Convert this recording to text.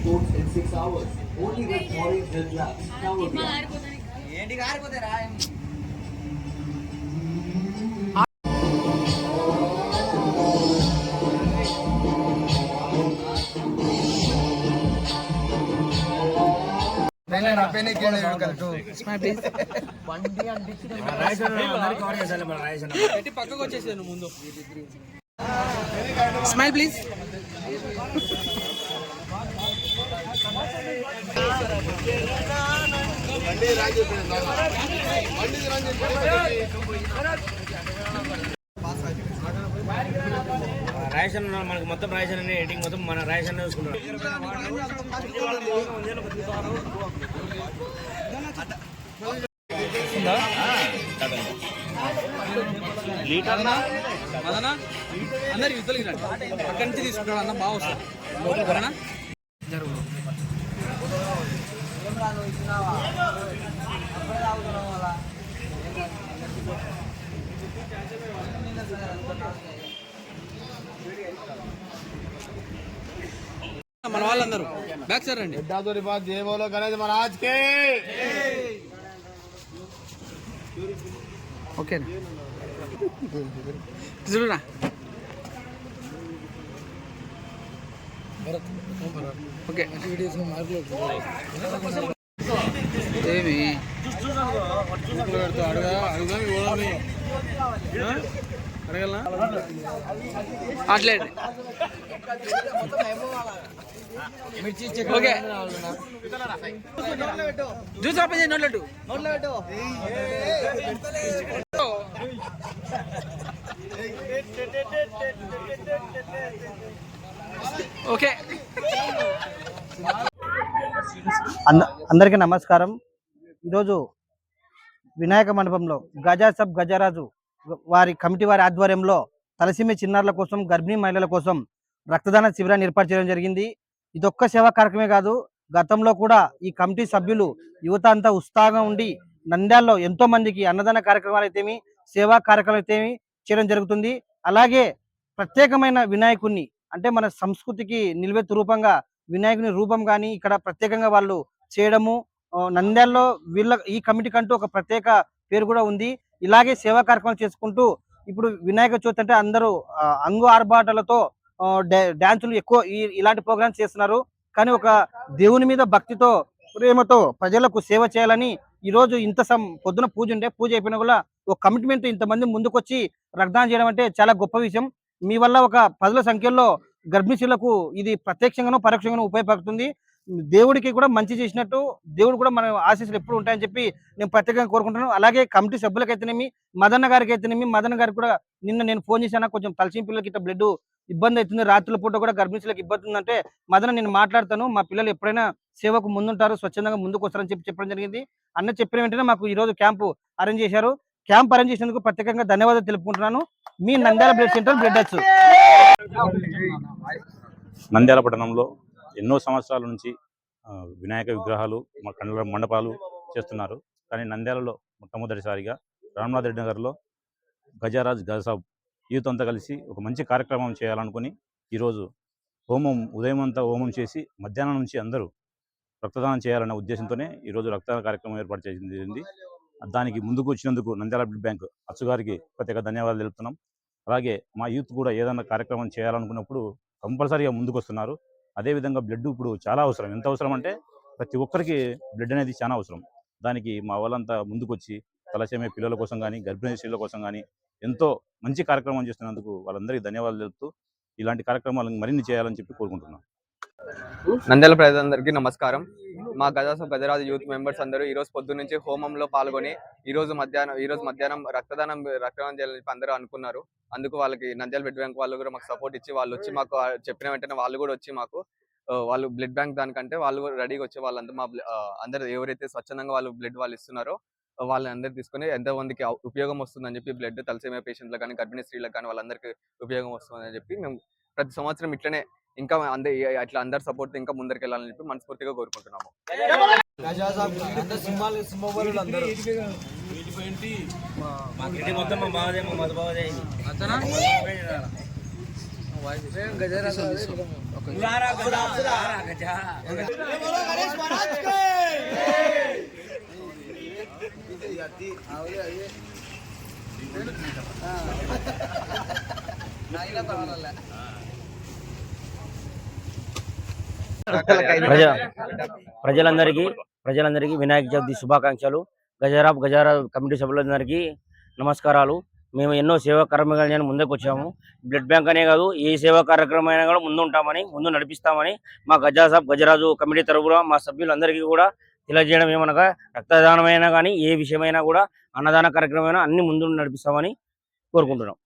reports in six hours. Only with Orange Health Labs. ఏంటి కారిపోతారా పెట్టి పక్కకు వచ్చేసాను ముందు స్మైల్ ప్లీజ్ రేషన్ మనకు మొత్తం రేషన్ అనే ఎడింగ్ మొత్తం మన రేషన్ లీటర్ మదనా? అందరు యుద్ధలకి అక్కడి నుంచి తీసుకుంటాడు అన్న బాగా వస్తుంది మన వాళ్ళందరూ. బ్యాక్ సార్ అండి బిడ్డాతోటి బాగా దేవోలో గణేష్ మహారాజ్కి ఓకేనా ఓకే ఏమి అడగలనా అట్లే ఓకే. జ్యూస్ నోట్లెట్టు నోట్లెట్టు ఓకే. అంద అందరికీ నమస్కారం. ఈరోజు వినాయక మండపంలో గజా సబ్ గజరాజు వారి కమిటీ వారి ఆధ్వర్యంలో తలసీమ చిన్నారుల కోసం గర్భిణీ మహిళల కోసం రక్తదాన శిబిరాన్ని ఏర్పాటు చేయడం జరిగింది. ఇదొక్క సేవా కార్యక్రమే కాదు గతంలో కూడా ఈ కమిటీ సభ్యులు యువత అంతా ఉత్సాహంగా ఉండి నంద్యాల్లో ఎంతో మందికి అన్నదాన కార్యక్రమాలు అయితేమి సేవా కార్యక్రమాలు అయితేమి చేయడం జరుగుతుంది. అలాగే ప్రత్యేకమైన వినాయకుణ్ణి అంటే మన సంస్కృతికి నిలువెత్తు రూపంగా వినాయకుని రూపం కానీ ఇక్కడ ప్రత్యేకంగా వాళ్ళు చేయడము నంద్యాలలో వీళ్ళ ఈ కమిటీ కంటూ ఒక ప్రత్యేక పేరు కూడా ఉంది. ఇలాగే సేవా కార్యక్రమాలు చేసుకుంటూ ఇప్పుడు వినాయక చవితి అంటే అందరూ అంగు ఆర్భాటాలతో డ్యాన్సులు డాన్సులు ఎక్కువ ఇలాంటి ప్రోగ్రామ్స్ చేస్తున్నారు. కానీ ఒక దేవుని మీద భక్తితో ప్రేమతో ప్రజలకు సేవ చేయాలని ఈ రోజు ఇంత సం పొద్దున పూజ ఉండే పూజ అయిపోయినా కూడా ఒక కమిట్మెంట్ ఇంతమంది ముందుకొచ్చి రక్తదానం చేయడం అంటే చాలా గొప్ప విషయం. మీ వల్ల ఒక పదుల సంఖ్యలో గర్భిణీలకు ఇది ప్రత్యక్షంగానూ పరోక్షంగానూ ఉపయోగపడుతుంది. దేవుడికి కూడా మంచి చేసినట్టు దేవుడు కూడా మన ఆశీస్సులు ఎప్పుడు ఉంటాయని చెప్పి నేను ప్రత్యేకంగా కోరుకుంటున్నాను. అలాగే కమిటీ సభ్యులకైతేనేమి మదన్న గారికి అయితేనేమి మదన్న గారికి కూడా నిన్న నేను ఫోన్ చేశాను కొంచెం తలసిన పిల్లలకి ఇట్లా బ్లడ్ ఇబ్బంది అవుతుంది రాత్రుల పూట కూడా గర్భిణీలకు ఇబ్బంది ఉందంటే మదన నేను మాట్లాడతాను. మా పిల్లలు ఎప్పుడైనా సేవకు ముందుంటారు స్వచ్ఛందంగా ముందుకు వస్తారని చెప్పి చెప్పడం జరిగింది. అన్న చెప్పిన వెంటనే మాకు ఈ రోజు క్యాంపు అరేంజ్ చేశారు. క్యాంప్ అరేంజ్ చేసినందుకు ప్రత్యేకంగా ధన్యవాదాలు తెలుపుకుంటున్నాను. మీ Nandyal blood centre blood Nandyal పట్టణంలో ఎన్నో సంవత్సరాల నుంచి వినాయక విగ్రహాలు కండల మండపాలు చేస్తున్నారు. కానీ నంద్యాలలో మొట్టమొదటిసారిగా రామనాథ్ రెడ్డి నగర్లో గజారాజ్ గజసాబ్ యూత్ అంతా కలిసి ఒక మంచి కార్యక్రమం చేయాలనుకుని ఈరోజు హోమం ఉదయం అంతా హోమం చేసి మధ్యాహ్నం నుంచి అందరూ రక్తదానం చేయాలనే ఉద్దేశంతోనే ఈరోజు రక్తదాన కార్యక్రమం ఏర్పాటు చేసింది. జరిగింది. దానికి ముందుకు వచ్చినందుకు నంద్యాల బ్లడ్ బ్యాంక్ అచ్చు గారికి ప్రత్యేక ధన్యవాదాలు తెలుపుతున్నాం. అలాగే మా యూత్ కూడా ఏదైనా కార్యక్రమం చేయాలనుకున్నప్పుడు కంపల్సరీగా ముందుకు వస్తున్నారు అదేవిధంగా బ్లడ్ ఇప్పుడు చాలా అవసరం. ఎంత అవసరం అంటే ప్రతి ఒక్కరికి బ్లడ్ అనేది చాలా అవసరం. దానికి మా వాళ్ళంతా ముందుకొచ్చి తలసేమే పిల్లల కోసం కానీ గర్భిణీ స్త్రీల కోసం కానీ ఎంతో మంచి కార్యక్రమం చేస్తున్నందుకు వాళ్ళందరికీ ధన్యవాదాలు తెలుపుతూ ఇలాంటి కార్యక్రమాలను మరిన్ని చేయాలని చెప్పి కోరుకుంటున్నాను నంద్యాల ప్రజలందరికీ నమస్కారం. మా గజాసం గజరాజు యూత్ మెంబర్స్ అందరూ ఈ రోజు పొద్దు నుంచి హోమంలో పాల్గొని ఈ రోజు మధ్యాహ్నం ఈ రోజు మధ్యాహ్నం రక్తదానం రక్తదానం చేయాలని అందరూ అనుకున్నారు. అందుకు వాళ్ళకి నంద్యాల బ్లడ్ బ్యాంక్ వాళ్ళు కూడా మాకు సపోర్ట్ ఇచ్చి వాళ్ళు వచ్చి మాకు చెప్పిన వెంటనే వాళ్ళు కూడా వచ్చి మాకు వాళ్ళు బ్లడ్ బ్యాంక్ దానికంటే వాళ్ళు కూడా రెడీగా వచ్చి వాళ్ళందరూ మా అందరూ ఎవరైతే స్వచ్ఛందంగా వాళ్ళు బ్లడ్ వాళ్ళు ఇస్తున్నారో వాళ్ళందరూ వాళ్ళని అందరు తీసుకొని ఎంతో మందికి ఉపయోగం వస్తుందని చెప్పి బ్లడ్ తలసేమియా పేషెంట్లకు కానీ గర్భిణీ స్త్రీలకు కానీ వాళ్ళందరికీ ఉపయోగం వస్తుందని చెప్పి మేము ప్రతి సంవత్సరం ఇట్లనే ఇంకా అందరి అట్లా అందరి సపోర్ట్ ఇంకా ముందరికి వెళ్ళాలని చెప్పి మనస్ఫూర్తిగా కోరుకుంటున్నాము. ఇది మొత్తం మా బావదే మా మధు బావదే ఇది. అంతేనా ప్రజ ప్రజలందరికీ ప్రజలందరికీ వినాయక చవితి శుభాకాంక్షలు. గజరాబ్ గజారా కమిటీ సభ్యులందరికీ నమస్కారాలు. మేము ఎన్నో సేవా కార్యక్రమాలు ముందుకు వచ్చాము. బ్లడ్ బ్యాంక్ అనే కాదు ఏ సేవా కార్యక్రమం అయినా కూడా ముందు ఉంటామని ముందు నడిపిస్తామని మా గజాసాబ్ గజరాజు కమిటీ తరపున మా సభ్యులందరికీ కూడా తెలియజేయడం ఏమనగా రక్తదానమైనా కానీ ఏ విషయమైనా కూడా అన్నదాన కార్యక్రమమైనా అన్ని ముందు నడిపిస్తామని కోరుకుంటున్నాం.